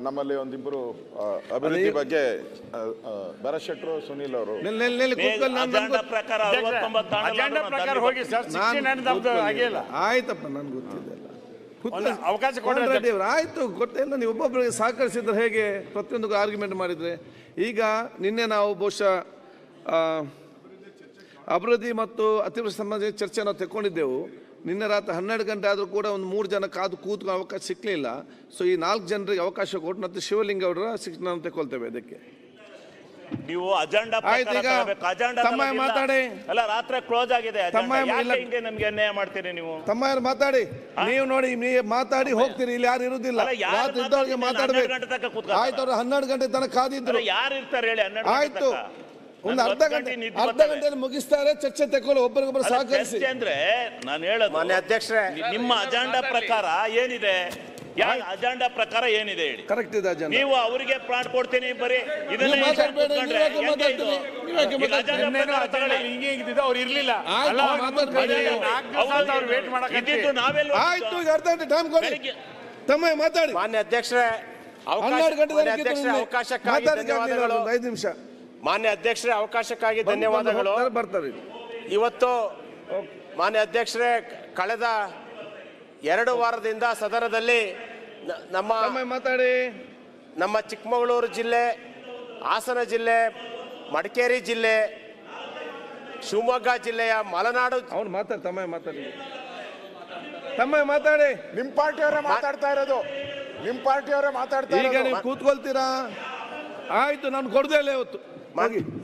ನಮ್ಮಲ್ಲಿ ಒಂದಿಬ್ಬರು ಅಭಿವೃದ್ಧಿ ಬಗ್ಗೆ ಭರಶೆಟ್ರು ಭರತ್ ಶೆಟ್ರು ಸುನೀಲ್ ಅವರು. ಆಯ್ತಪ್ಪ ನನ್ಗೆ ಗೊತ್ತಿದೆ ಅವಕಾಶ ಆಯ್ತು ಗೊತ್ತಿಲ್ಲ ನೀವು ಒಬ್ಬೊಬ್ಬರಿಗೆ ಸಹಕರಿಸಿದ್ರೆ ಹೇಗೆ? ಪ್ರತಿಯೊಂದಕ್ಕೂ ಆರ್ಗ್ಯುಮೆಂಟ್ ಮಾಡಿದ್ರೆ. ಈಗ ನಿನ್ನೆ ನಾವು ಬಹುಶಃ ಆ, ಅಭಿವೃದ್ಧಿ ಮತ್ತು ಅತಿವೃಷ್ಟಿ ಸಂಬಂಧ ಚರ್ಚೆ ನಾವು ತೆಕ್ಕೊಂಡಿದ್ದೆವು. ನಿನ್ನೆ ರಾತ್ರಿ ಹನ್ನೆರಡು ಗಂಟೆ ಆದರೂ ಕೂಡ ಒಂದು ಮೂರು ಜನ ಕಾದು ಕೂತ್ಕೊಳ್ಳೋ ಅವಕಾಶ ಸಿಕ್ಕಲಿಲ್ಲ ಸೊ ಈ ನಾಲ್ಕು ಜನರಿಗೆ ಅವಕಾಶ ಕೊಟ್ಟು ಮತ್ತು ಶಿವಲಿಂಗ ಅವರ ಶಿಕ್ಷಣ ಅಂತ ತೆಕ್ಕೊಳ್ತೇವೆ ಅದಕ್ಕೆ. ನೀವು ಅಜೆಂಡಾ ತಮ್ಮ ಮಾತಾಡಿ. ಅಲ್ಲ ರಾತ್ರಿ ಕ್ಲೋಸ್ ಆಗಿದೆ. ಹಿಂಗೆ ನಮ್ಗೆ ಅನ್ಯಾಯ ಮಾಡ್ತೀರಿ ನೀವು? ತಮ್ಮ ಮಾತಾಡಿ. ನೀವು ನೋಡಿ ನೀವು ಮಾತಾಡಿ ಹೋಗ್ತೀರಿ ಇಲ್ಲಿ ಯಾರು ಇರುದಿಲ್ಲ. ಮಾತಾಡಬೇಕು ರಾತ್ರಿ ಇದ್ದವ್ರಿಗೆ? ಮಾತಾಡ್ಬೇಕು. ಆಯ್ತು ಅವ್ರು ಹನ್ನೆರಡು ಗಂಟೆ ತನಕ ಕಾದಿದ್ರು. ಯಾರು ಇರ್ತಾರೆ ಹೇಳಿ ಹನ್ನೆರಡು ಆಯ್ತು. ತನಕ? ಒಂದು ಅರ್ಧ ಗಂಟೆ ಅರ್ಧ. ಗಂಟೆಯಲ್ಲಿ ಮುಗಿಸ್ತಾರೆ ಚರ್ಚೆ ತಗೊಳ್ಳಿ ಒಬ್ಬರಿಗೊಬ್ಬರು ಸಹಕರಿಸಿ. ಅಂದ್ರೆ ನಾನು ಹೇಳೋದು ಮಾನ್ಯ ಅಧ್ಯಕ್ಷರೇ. ನಿಮ್ಮ ಅಜೆಂಡಾ ಪ್ರಕಾರ ಏನಿದೆ? ಯಾ ಅಜೆಂಡಾ ಪ್ರಕಾರ ಏನಿದೆ ಹೇಳಿ? ಕರೆಕ್ಟ್ ಇದೆ ಅಜೆಂಡಾ. ನೀವು ಅವರಿಗೆ ಪ್ಲಾಟ್ ಕೊಡ್ತೀನಿ ಬರೀ ಇದನ್ನ ಅವ್ರು ಇರ್ಲಿಲ್ಲ. ಆಯ್ತು, ಅರ್ಧ ಗಂಟೆ ಟೈಮ್ ಕೊಡಿ. ತಮ್ಮ ಮಾತಾಡಿ. ಮಾನ್ಯ ಅಧ್ಯಕ್ಷರೇ ಅವಕಾಶ ಹನ್ನೆರಡು ಗಂಟೆ ಅವಕಾಶಕ್ಕಾಗಿ ಧನ್ಯವಾದಗಳು. ಐದು ನಿಮಿಷ. ಮಾನ್ಯ ಅಧ್ಯಕ್ಷರೇ ಅವಕಾಶಕ್ಕಾಗಿ ಧನ್ಯವಾದಗಳು. ಬರ್ತಾರೆ ಇವತ್ತು ಮಾನ್ಯ ಅಧ್ಯಕ್ಷರೇ ಕಳೆದ ಎರಡು ವಾರದಿಂದ ಸದನದಲ್ಲಿ ನಮ್ಮ ಮಾತಾಡಿ. ನಮ್ಮ ಚಿಕ್ಕಮಗಳೂರು ಜಿಲ್ಲೆ ಹಾಸನ ಜಿಲ್ಲೆ ಮಡಿಕೇರಿ ಜಿಲ್ಲೆ ಶಿವಮೊಗ್ಗ ಜಿಲ್ಲೆಯ ಮಲೆನಾಡು ಅವ್ನು ಮಾತಾಡಿ ತಮ್ಮ ಮಾತಾಡಿ. ತಮ್ಮ ಮಾತಾಡಿ. ನಿಮ್ ಪಾರ್ಟಿಯವರೇ ಮಾತಾಡ್ತಾ ಇರೋದು. ನಿಮ್ ಪಾರ್ಟಿಯವರೇ ಮಾತಾಡ್ತಾ ಈಗ ಇರೋದು. ನೀವು ಕೂತ್ಕೊಳ್ತೀರಾ? ಆಯ್ತು ನಾನು ಕೊಡ್ದೇ ಇಲ್ಲ ಇವತ್ತು. maa ngi.